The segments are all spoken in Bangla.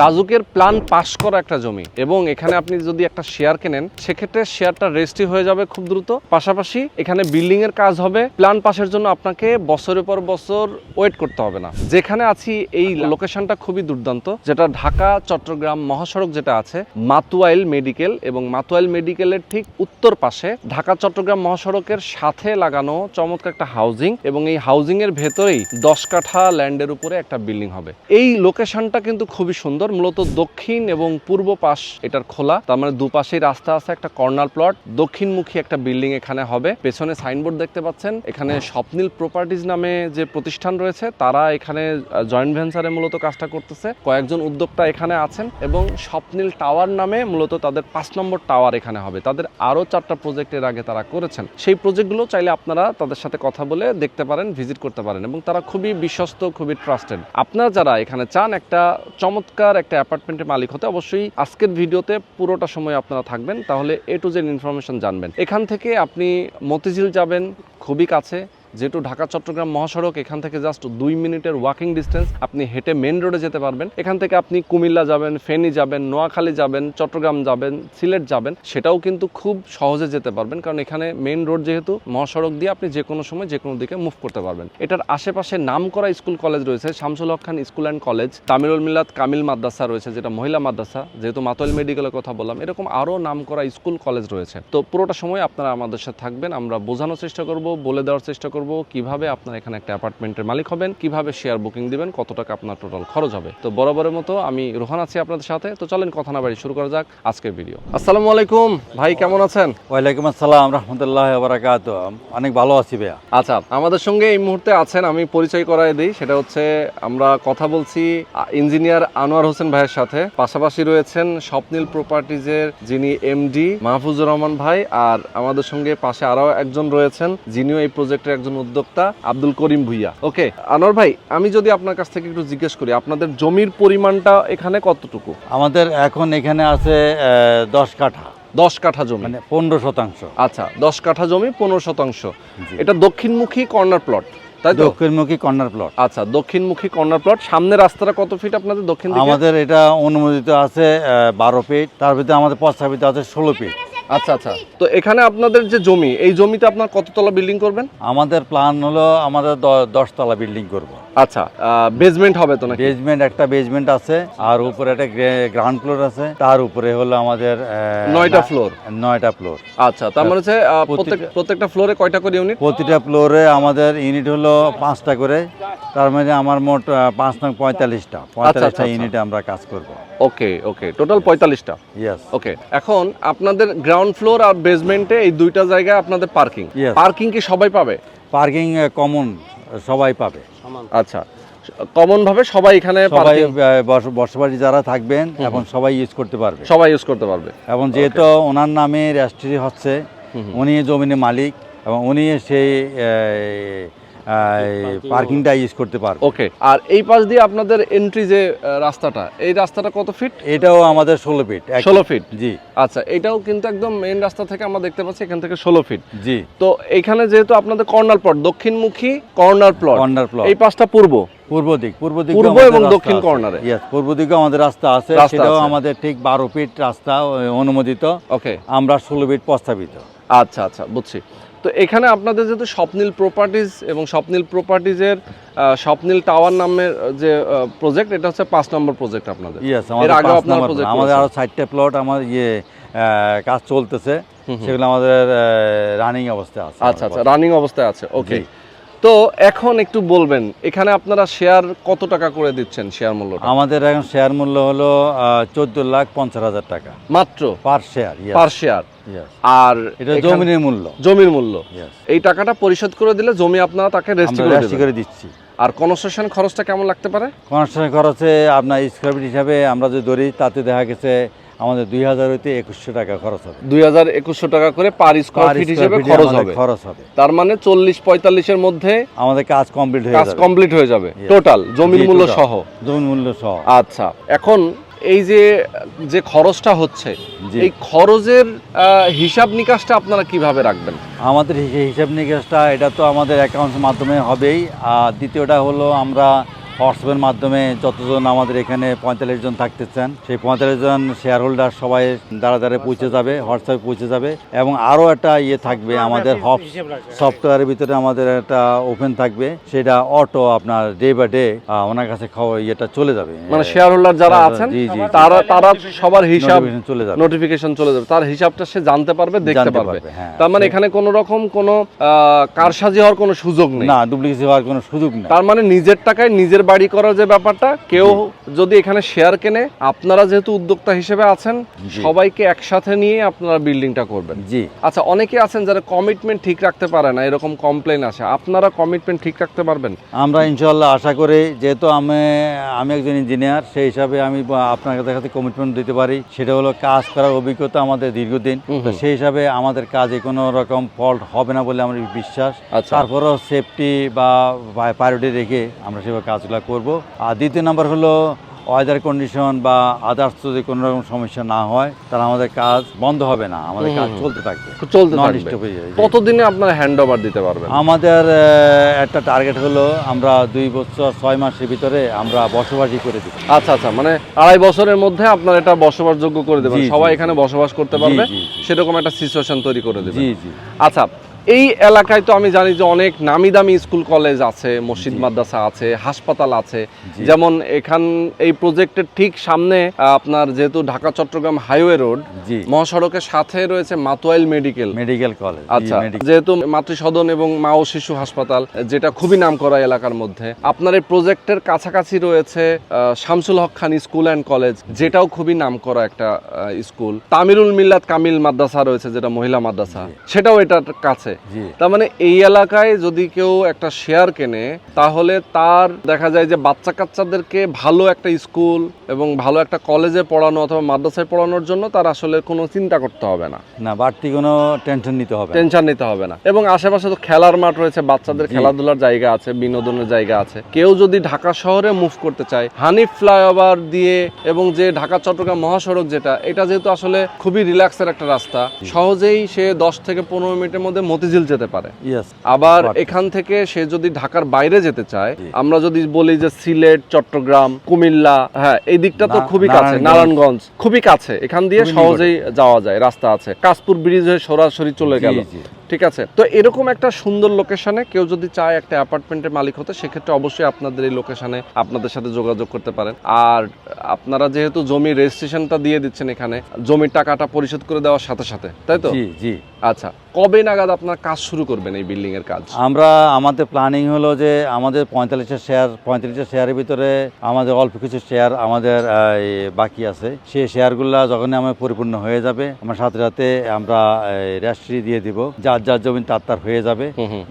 রাজুকের প্ল্যান পাশ করা একটা জমি। এবং এখানে আপনি যদি একটা শেয়ার কেনেন, সেক্ষেত্রে শেয়ারটা রেজিস্ট্রি হয়ে যাবে খুব দ্রুত। পাশাপাশি এখানে বিল্ডিং এর কাজ হবে। প্ল্যান পাশের জন্য আপনাকে বছরের পর বছর ওয়েট করতে হবে না। যেখানে আছি, এই লোকেশনটা খুবই দুর্দান্ত, যেটা ঢাকা, চট্টগ্রাম মহাসড়ক যেটা আছে, মাতুয়াইল মেডিকেল এবং মাতুয়াইল মেডিকেলের ঠিক উত্তর পাশে ঢাকা, চট্টগ্রাম মহাসড়কের সাথে লাগানো চমৎকার একটা হাউজিং এবং এই হাউজিং এর ভেতরেই দশ কাঠা ল্যান্ডের উপরে একটা বিল্ডিং হবে। এই লোকেশনটা কিন্তু খুবই সুন্দর। মূলত দক্ষিণ এবং পূর্ব পাশ এটার খোলা। তার মানে দুপাশেই রাস্তা আছে একটা কর্নার প্লট। দক্ষিণমুখী একটা বিল্ডিং এখানে হবে। পেছনে সাইনবোর্ড দেখতে পাচ্ছেন। এখানে স্বপ্নিল প্রপার্টিজ নামে যে প্রতিষ্ঠান রয়েছে, তারা এখানে জয়েন্ট ভেঞ্চারে মূলত কাজটা করতেছে। কয়েকজন উদ্যোক্তা এখানে আছেন এবং স্বপ্নিল টাওয়ার নামে মূলত তাদের পাঁচ নম্বর টাওয়ার এখানে হবে। তাদের আরও চারটা প্রজেক্টের আগে তারা করেছেন। সেই প্রজেক্টগুলো চাইলে আপনারা তাদের সাথে কথা বলে দেখতে পারেন, ভিজিট করতে পারেন এবং তারা খুবই বিশ্বস্ত, খুবই ট্রাস্টেড। আপনারা যারা এখানে চান, একটা চমৎকার একটা অ্যাপার্টমেন্টের মালিক হতে অবশ্যই আজকের ভিডিওতে পুরোটা সময় আপনারা থাকবেন। তাহলে এ টু জেড ইনফরমেশন জানবেন। এখান থেকে আপনি মতিঝিল যাবেন, খুবই কাছে। যেহেতু ঢাকা, চট্টগ্রাম মহাসড়ক, এখান থেকে জাস্ট দুই মিনিটের ওয়াকিং ডিস্টেন্স আপনি হেঁটে মেন রোডে যেতে পারবেন। এখান থেকে আপনি কুমিল্লা যাবেন, ফেনী যাবেন, নোয়াখালী যাবেন, চট্টগ্রাম যাবেন, সিলেট যাবেন, সেটাও কিন্তু খুব সহজে যেতে পারবেন, কারণ এখানে মেন রোড যেহেতু, মহাসড়ক দিয়ে আপনি যে কোনো সময় যে কোনো দিকে মুভ করতে পারবেন। এটার আশেপাশে নাম করা স্কুল কলেজ রয়েছে, Shamsul Haque Khan school and college Tamirul Milad Kamil Madrasa রয়েছে, যেটা মহিলা মাদ্রাসা, যেহেতু মাতোয়াল মেডিকেলের কথা বললাম, এরকম আরও নাম করা স্কুল কলেজ রয়েছে। তো পুরোটা সময় আপনারা আমাদের সাথে থাকবেন, আমরা বোঝানোর চেষ্টা করব, বলে দেওয়ার চেষ্টা করব। কীভাবে আপনার এখানে একটা অ্যাপার্টমেন্টের মালিক হবেন কীভাবে শেয়ার বুকিং দিবেন কত টাকা আপনার টোটাল খরচ হবে। তো বরাবরের মতো আমি রোহান আছি আপনাদের সাথে। তো চলেন কথা না বাড়ি শুরু করা যাক আজকের ভিডিও আসসালামু আলাইকুম। ভাই কেমন আছেন? ওয়ালাইকুম আসসালাম রহমতুল্লাহ বারাকাত অনেক ভালো আছি ভাইয়া। আচ্ছা আমাদের সঙ্গে এই মুহূর্তে আছেন আমি পরিচয় করাই দিই সেটা হচ্ছে আমরা কথা বলছি ইঞ্জিনিয়ার আনোয়ার হোসেন ভাইয়ের সাথে। পাশাপাশি রয়েছেন স্বপ্নিল প্রপার্টিজের যিনি এমডি মাহফুজুর রহমান ভাই আর আমাদের সঙ্গে পাশে আরও একজন রয়েছেন যিনিও এই প্রজেক্টের একজন উদ্যোক্তা আব্দুল করিম ভুইয়া। ওকে আনোয়ার ভাই আমি যদি আপনার কাছ থেকে একটু জিজ্ঞেস করি আপনাদের জমির পরিমাণটা এখানে কতটুকু? আমাদের এখন এখানে আছে দশ কাঠা। দশ কাঠা জমি। মানে পনেরো শতাংশ। আচ্ছা দশ কাঠা জমি পনেরো শতাংশ। এটা দক্ষিণমুখী কর্নার প্লট তাই দক্ষিণমুখী কর্নার প্লট। আচ্ছা দক্ষিণমুখী কর্নার প্লট সামনে রাস্তাটা কত ফিট আপনাদের দক্ষিণ আমাদের এটা অনুমোদিত আছে বারো ফিট তার ভিতরে আমাদের প্রস্তাবিত আছে ষোলো ফিট। আচ্ছা আচ্ছা। তো এখানে আপনাদের যে জমি এই জমিতে আপনার কততলা বিল্ডিং করবেন? আমাদের প্ল্যান হলো আমাদের দশতলা বিল্ডিং করব। আচ্ছা বেসমেন্ট হবে তো নাকি? বেজমেন্ট একটা বেজমেন্ট আছে আর উপরে একটা গ্রাউন্ড ফ্লোর আছে। তার উপরে হলো আমাদের নয়টা ফ্লোর নয়টা ফ্লোর আচ্ছা তার মানে হচ্ছে প্রত্যেক প্রত্যেকটা ফ্লোরে কয়টা করে ইউনিট প্রতিটা ফ্লোরে আমাদের ইউনিট হলো পাঁচটা করে। তার মানে আমার মোট পাঁচ নং পঁয়তাল্লিশটা। পঁয়তাল্লিশটা আচ্ছা, আচ্ছা। ইউনিটে আমরা কাজ করব। ওকে ওকে। টোটাল পঁয়তাল্লিশটা? ইয়েস ওকে এখন আপনাদের গ্রাউন্ড ফ্লোর আর বেসমেন্টে এই দুইটা জায়গায় আপনাদের পার্কিং. পার্কিং কি সবাই পাবে? পার্কিং কমন সবাই পাবে। আচ্ছা কমন ভাবে সবাই এখানে সবাই বসবাসী যারা থাকবেন এখন সবাই ইউজ করতে পারবে। সবাই ইউজ করতে পারবে। এবং যেহেতু ওনার নামে রেজিস্ট্রি হচ্ছে উনি জমিনের মালিক এবং উনি সেই পার্কিংটা ইউজ করতে পারবে। ওকে আর এই পাশ দিয়ে আপনাদের এন্ট্রি যে রাস্তাটা এই রাস্তাটা কত ফিট এটাও আমাদের ষোলো ফিট ষোলো ফিট জি। আচ্ছা এটাও কিন্তু একদম মেইন রাস্তা থেকে আমরা দেখতে পাচ্ছি এখান থেকে ষোলো ফিট জি। তো এখানে যেহেতু আপনাদের কর্নার প্লট দক্ষিণমুখী কর্নার প্লট কর্নার প্লট এই পাশটা পূর্ব। পূর্ব দিক পূর্ব দিক পূর্ব এবং দক্ষিণ কর্নারে। ইয়েস পূর্ব দিকে আমাদের রাস্তা আছে সেটাও আমাদের ঠিক বারো ফিট রাস্তা অনুমোদিত। ওকে আমরা ষোলো ফিট প্রস্তাবিত। আচ্ছা আচ্ছা বুঝছি। তো এখানে আপনাদের যেহেতু স্বপ্নীল প্রপার্টিজ এবং স্বপ্নীল প্রপার্টিজের স্বপ্নীল টাওয়ার নামের যে প্রজেক্ট এটা হচ্ছে পাঁচ নম্বর প্রজেক্ট আপনাদের। এর আগে আপনার project আমাদের আরও আরও চারটে প্লট আমার ইয়ে কাজ চলতেছে। সেগুলো আমাদের রানিং অবস্থায় আছে আচ্ছা আচ্ছা রানিং অবস্থায় আছে। ওকে। তো এখন একটু বলবেন এখানে আপনারা শেয়ার কত টাকা করে দিচ্ছেন শেয়ার মূল্যটা? আমাদের এখন শেয়ার মূল্য হলো চোদ্দ লাখ পঞ্চাশ হাজার টাকা। মাত্র? পার শেয়ার পার শেয়ার আর এটা জমির মূল্য। জমির মূল্য? এই টাকাটা পরিশোধ করে দিলে জমি আপনারা তাকে রেজিস্ট্রি করে করে দিচ্ছি। আর কনস্ট্রাকশন খরচটা কেমন লাগতে পারে? কনস্ট্রাকশন খরচে আপনার স্কোয়ার ফিট হিসাবে আমরা যদি ধরি তাতে দেখা গেছে আমাদের দুই হাজার হইতে একুশশো টাকা খরচ হবে। দুই হাজার একুশশো টাকা করে পার স্কোয়ার ফিট হিসেবে খরচ হবে। খরচ হবে। তার মানে চল্লিশ পঁয়তাল্লিশের মধ্যে আমাদের কাজ কমপ্লিট হয়ে কাজ যাবে। কমপ্লিট হয়ে যাবে। টোটাল জমির মূল্য সহ। জমি মূল্য সহ। আচ্ছা এখন এই যে যে খরচটা হচ্ছে। এই খরচের হিসাব নিকাশটা আপনারা কীভাবে রাখবেন? আমাদের হিসাব নিকাশটা এটা তো আমাদের অ্যাকাউন্টের মাধ্যমে হবেই। আর দ্বিতীয়টা হলো আমরা হোয়াটসঅ্যাপের মাধ্যমে যতজন আমাদের এখানে পঁয়তাল্লিশ জন থাকতে চান সেই পঁয়তাল্লিশ জন শেয়ার হোল্ডার সবাই দ্বারা দ্বারা পৌঁছে যাবে হোয়াটসঅ্যাপে পৌঁছে যাবে এবং আরও একটা ইয়ে থাকবে আমাদের হব সফটওয়্যারের ভিতরে আমাদের একটা ওপেন থাকবে সেটা অটো আপনার ডে বাই ডে ওনার কাছে খবর ইয়েটা চলে যাবে। মানে শেয়ার হোল্ডার যারা আছেন জি, জি। তারা তারা সবার হিসাব চলে যাবে। নোটিফিকেশন চলে যাবে। তার হিসাবটা সে জানতে পারবে দেখতে পারবে। হ্যাঁ। তার মানে এখানে কোনো রকম কোনো কারসাজি হওয়ার কোনো সুযোগ নেই। না ডুপ্লিকেসি হওয়ার কোনো সুযোগ নেই। তার মানে নিজের টাকায় নিজের বাড়ি করার যে ব্যাপারটা কেউ যদি এখানে শেয়ার কেনে আপনারা যেহেতু উদ্যোক্তা হিসেবে আছেন সবাইকে একসাথে নিয়ে আপনারা বিল্ডিংটা করবেন। জি। আচ্ছা অনেকে আছেন যারা কমিটমেন্ট ঠিক রাখতে পারে না এরকম কমপ্লেন আসে আপনারা কমিটমেন্ট ঠিক রাখতে পারবেন? আমরা ইনশাল্লাহ আশা করি যেহেতু আমি আমি একজন ইঞ্জিনিয়ার সেই হিসাবে আমি আপনার কাছে কমিটমেন্ট দিতে পারি। সেটা হলো কাজ করার অভিজ্ঞতা আমাদের দীর্ঘদিন। সেই হিসাবে আমাদের কাজে কোনো রকম ফল্ট হবে না বলে আমার বিশ্বাস। আচ্ছা। তারপরেও সেফটি বা প্রায়োরিটি রেখে আমরা সেভাবে কাজগুলো করব। আর দ্বিতীয় নম্বর হলো ওয়েদার কন্ডিশন বা আদার্স যদি কোনো রকম সমস্যা না হয় তাহলে আমাদের কাজ বন্ধ হবে না। আমাদের কাজ চলতে থাকবে। চলতে কতদিনে আপনারা হ্যান্ড ওভার দিতে পারবেন? আমাদের একটা টার্গেট হলো আমরা দুই বছর ছয় মাসের ভিতরে আমরা বসবাসই করে দিব। আচ্ছা আচ্ছা মানে আড়াই বছরের মধ্যে আপনার এটা বসবাসযোগ্য করে দেবেন। সবাই এখানে বসবাস করতে পারবে। সেরকম একটা সিচুয়েশন তৈরি করে দেবেন। জি জি। আচ্ছা এই এলাকায় তো আমি জানি যে অনেক নামি দামি স্কুল কলেজ আছে মসজিদ মাদ্রাসা আছে হাসপাতাল আছে। যেমন এখান এই প্রজেক্টের ঠিক সামনে আপনার যেহেতু ঢাকা চট্টগ্রাম হাইওয়ে রোড মহাসড়কের সাথে রয়েছে মাতোয়াইল মেডিকেল। মেডিকেল কলেজ আচ্ছা যেহেতু মাতৃসদন এবং মা ও শিশু হাসপাতাল যেটা খুবই নামকরা এলাকার মধ্যে আপনার এই প্রজেক্টের কাছাকাছি রয়েছে Shamsul Haque Khan school and college যেটাও খুবই নামকরা একটা আহ, স্কুল। তামিরুল মিল্লাত কামিল মাদ্রাসা রয়েছে যেটা মহিলা মাদ্রাসা। সেটাও এটার কাছে। জি। তার মানে এই এলাকায় যদি কেউ একটা শেয়ার কেনে তাহলে তার দেখা যায় যে বাচ্চা কাচ্চাদেরকে ভালো একটা স্কুল এবং ভালো একটা কলেজে পড়ানো অথবা মাদ্রাসায় পড়ানোর জন্য তার আসলে কোনো চিন্তা করতে হবে না। না বাড়তি কোনো টেনশন নিতে হবে টেনশন নিতে হবে না। এবং আশেপাশে তো খেলার মাঠ রয়েছে বাচ্চাদের খেলাধুলার জায়গা আছে বিনোদনের জায়গা আছে। কেউ যদি ঢাকা শহরে মুভ করতে চায় হানিফ ফ্লাইওভার দিয়ে এবং যে ঢাকা চট্টগ্রাম মহাসড়ক যেটা এটা যেহেতু আসলে খুবই রিল্যাক্সের একটা রাস্তা সহজেই সে দশ থেকে পনেরো মিনিটের মধ্যে মতিঝিল যেতে পারে। আবার এখান থেকে সে যদি ঢাকার বাইরে যেতে চায় আমরা যদি বলি যে সিলেট চট্টগ্রাম কুমিল্লা হ্যাঁ এই দিকটা তো খুবই কাছে নারায়ণগঞ্জ। খুবই কাছে। এখান দিয়ে সহজেই যাওয়া যায় রাস্তা আছে। কাশপুর ব্রিজ হয়ে সরাসরি চলে গেল। ঠিক আছে? তো এরকম একটা সুন্দর লোকেশনে কেউ যদি চায় একটা অ্যাপার্টমেন্টের মালিক হতে সেক্ষেত্রে অবশ্যই আপনাদের এই লোকেশনে আপনাদের সাথে যোগাযোগ করতে পারেন। আর আপনারা যেহেতু জমি রেজিস্ট্রেশনটা দিয়ে দিচ্ছেন এখানে জমির টাকাটা পরিশোধ করে দেওয়ার সাথে সাথে তাই তো? জি জি। আচ্ছা। কবে নাগাদ আপনার কাজ শুরু করবেন এই বিল্ডিং এর কাজ? আমরা আমাদের প্ল্যানিং হলো যে আমাদের পঁয়তাল্লিশটা শেয়ার পঁয়তাল্লিশটা শেয়ারের ভিতরে আমাদের অল্প কিছু শেয়ার আমাদের বাকি আছে। সেই শেয়ারগুলো যখনই আমার পরিপূর্ণ হয়ে যাবে আমার সাথে সাথে আমরা রেস্ট্রি দিয়ে দিব। যার যার জমি তার তার হয়ে যাবে।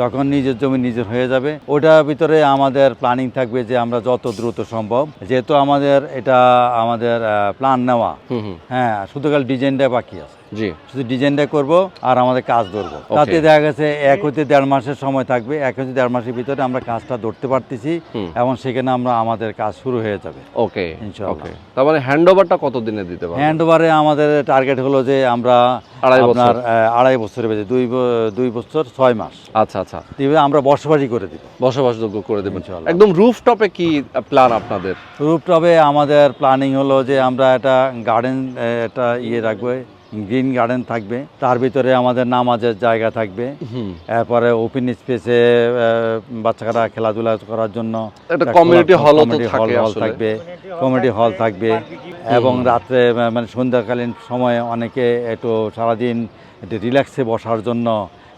যখন নিজের জমি নিজের হয়ে যাবে ওটার ভিতরে আমাদের প্ল্যানিং থাকবে যে আমরা যত দ্রুত সম্ভব। যেহেতু আমাদের এটা আমাদের প্ল্যান নেওয়া। হ্যাঁ শুধু কাল ডিজাইনটা বাকি আছে। জি। শুধু ডিজাইনটা করব আর আমাদের কাজ ধরবো। তাতে দেখা গেছে এক হতে দেড় মাসের সময় থাকবে এক হতে দেড় মাসের ভিতরে আমরা কাজটা ধরতে পারতেছি এবং সেখানে আমরা আমাদের কাজ শুরু হয়ে যাবে। ওকে ইনশাআল্লাহ। তার মানে হ্যান্ড ওভারটা কতদিনে দিতে পারবেন? হ্যান্ড ওভারে আমাদের টার্গেট হলো যে আমরা আপনার আড়াই বছরের বেজে দুই দুই বছর ছয় মাস। আচ্ছা আচ্ছা। দিবে আমরা বসবাসই করে দিব। বসবাসযোগ্য করে দেবেন। একদম রুফ টপে কি প্ল্যান আপনাদের? রূপটপে আমাদের প্ল্যানিং হলো যে আমরা একটা গার্ডেন একটা ইয়ে রাখব গ্রিন গার্ডেন থাকবে। তার ভিতরে আমাদের নামাজের জায়গা থাকবে। এরপরে ওপেন স্পেসে বাচ্চারা খেলাধুলা করার জন্য hall আসলে। থাকবে। কমিউনিটি হল থাকবে এবং রাত্রে মানে সন্ধ্যাকালীন সময়ে অনেকে একটু সারাদিন একটু রিল্যাক্সে বসার জন্য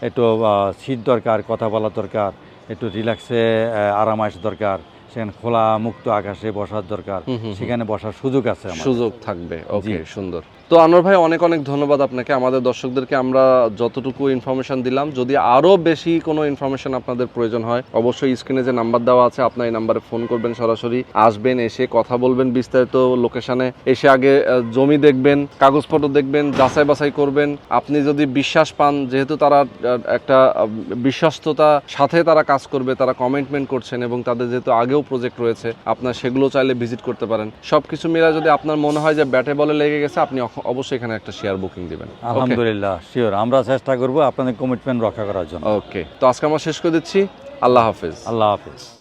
একটু সিট দরকার কথা বলা দরকার একটু রিল্যাক্সে আরামাইশ দরকার সেখানে খোলা মুক্ত আকাশে বসার দরকার সেখানে বসার সুযোগ আছে সুযোগ থাকবে। ওকে সুন্দর। তো আনোয়ার ভাই, অনেক অনেক ধন্যবাদ আপনাকে। আমাদের দর্শকদেরকে আমরা যতটুকু ইনফরমেশন দিলাম, যদি আরও বেশি কোনো ইনফরমেশন আপনাদের প্রয়োজন হয়, অবশ্যই স্ক্রিনে যে নাম্বার দেওয়া আছে আপনার এই নাম্বারে ফোন করবেন সরাসরি। আসবেন, এসে কথা বলবেন বিস্তারিত লোকেশানে এসে আগে জমি দেখবেন, কাগজপত্র দেখবেন, যাচাই বাছাই করবেন। আপনি যদি বিশ্বাস পান, যেহেতু তারা একটা বিশ্বস্ততা সাথে তারা কাজ করবে, তারা কমিটমেন্ট করছেন এবং তাদের যেহেতু আগেও প্রজেক্ট রয়েছে, আপনার সেগুলো চাইলে ভিজিট করতে পারেন। সব কিছু মিলে যদি আপনার মনে হয় যে ব্যাটে বলে লেগে গেছে, আপনি অবশ্যই এখানে একটা শেয়ার বুকিং দিবেন। আলহামদুলিল্লাহ শিওর আমরা চেষ্টা করব আপনাদের কমিটমেন্ট রক্ষা করার জন্য। ওকে তো আজকে আমরা শেষ করে দিচ্ছি। আল্লাহ হাফেজ। আল্লাহ হাফিজ।